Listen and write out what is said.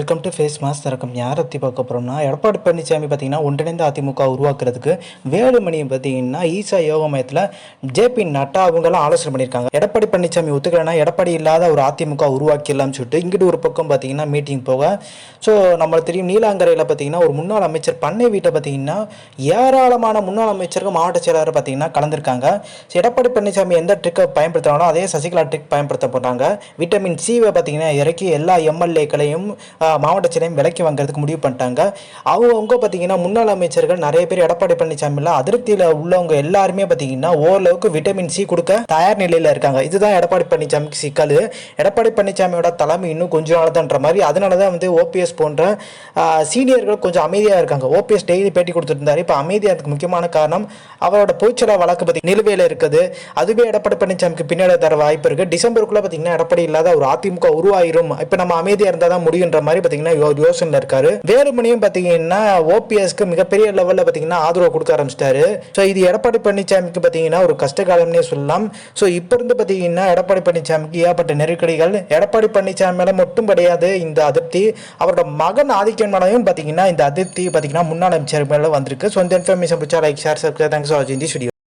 Welcome to face mass திறக்கம். யாரை பற்றி பார்க்க போகிறோம்னா எடப்பாடி பழனிசாமி பார்த்தீங்கன்னா ஒன்றிணைந்த அதிமுக உருவாக்குறதுக்கு வேலுமணி பார்த்தீங்கன்னா ஈசா யோக மையத்தில் ஜேபி நட்டா அவங்கெல்லாம் ஆலோசனை பண்ணியிருக்காங்க. எடப்பாடி பழனிசாமி ஒத்துக்கலைன்னா எடப்பாடி இல்லாத ஒரு அதிமுக உருவாக்கிடலாம்னு சொல்லிட்டு இங்கிட்டு ஒரு பக்கம் பார்த்தீங்கன்னா மீட்டிங் போக. ஸோ நம்மளுக்கு தெரியும் நீலாங்கரையில் பார்த்தீங்கன்னா ஒரு முன்னாள் அமைச்சர் பண்ணை வீட்டை பார்த்தீங்கன்னா ஏராளமான முன்னாள் அமைச்சருக்கு மாவட்ட செயலாளர் பார்த்தீங்கன்னா கலந்துருக்காங்க. ஸோ எடப்பாடி பழனிசாமி எந்த ட்ரிக்கை பயன்படுத்துகிறாங்களோ அதே சசிகலா ட்ரிக் பயன்படுத்த போகிறாங்க விட்டமின் சிவை பார்த்தீங்கன்னா இறக்கி எல்லா எம்எல்ஏக்களையும் மாவட்ட செயலையும் விலைக்கு வாங்குறதுக்கு முடிவு பண்ணிட்டாங்க. அவங்கவுங்க பார்த்தீங்கன்னா முன்னாள் அமைச்சர்கள் நிறைய பேர் எடப்பாடி பழனிசாமியில் அதிருப்தியில் உள்ளவங்க எல்லாருமே பார்த்தீங்கன்னா ஓரளவுக்கு விட்டமின் சி கொடுக்க தயார் நிலையில் இருக்காங்க. இதுதான் எடப்பாடி பழனிசாமிக்கு சிக்கல். எடப்பாடி பழனிசாமியோட தலைமை இன்னும் கொஞ்ச நாள் மாதிரி அதனால தான் வந்து ஓபிஎஸ் போன்ற சீனியர்கள் கொஞ்சம் அமைதியாக இருக்காங்க. ஓபிஎஸ் டெய்லி பேட்டி கொடுத்துருந்தாரு இப்போ அமைதியாகிறதுக்கு முக்கியமான காரணம் அவரோட பொய்ச்சலா வழக்கு பற்றி நிலுவையில் இருக்குது. அதுவே எடப்பாடி பழனிசாமிக்கு பின்னாடி தர வாய்ப்பு இருக்குது டிசம்பருக்குள்ளே பார்த்தீங்கன்னா எடப்பாடி இல்லாத ஒரு அதிமுக உருவாயிரும். இப்போ நம்ம அமைதியாக இருந்தால் தான் முடியுன்ற மாதிரி பார்த்தீங்கன்னா யோ இருக்காரு. வேலுமணியும் பார்த்தீங்கன்னா ஓபிஎஸ்க்கு மிகப்பெரிய லெவலில் பார்த்தீங்கன்னா ஆதரவு கொடுக்க ஆரம்பிச்சிட்டாரு. ஸோ இது எடப்பாடி பழனிசாமிக்கு பார்த்தீங்கன்னா ஒரு கஷ்ட காலம்னே சொல்லலாம். ஸோ இப்போ இருந்து பார்த்தீங்கன்னா எடப்பாடி பழனிசாமிக்கு ஏற்பட்ட நெருக்கடிகள். எடப்பாடி பழனிசாமி மேலே மட்டும் கிடையாது இந்த அதிருப்தி. அவரோட மகன் ஆதிக்கன் மேலையும் பார்த்தீங்கன்னா இந்த அதிருப்தி பார்த்தீங்கன்னா முன்னாள் அமைச்சர் மேலே வந்திருக்கு. ஸோ இந்த இன்ஃபர்மேஷன் பிடிச்சா like share subscribe thanks for வாட்சிங் தி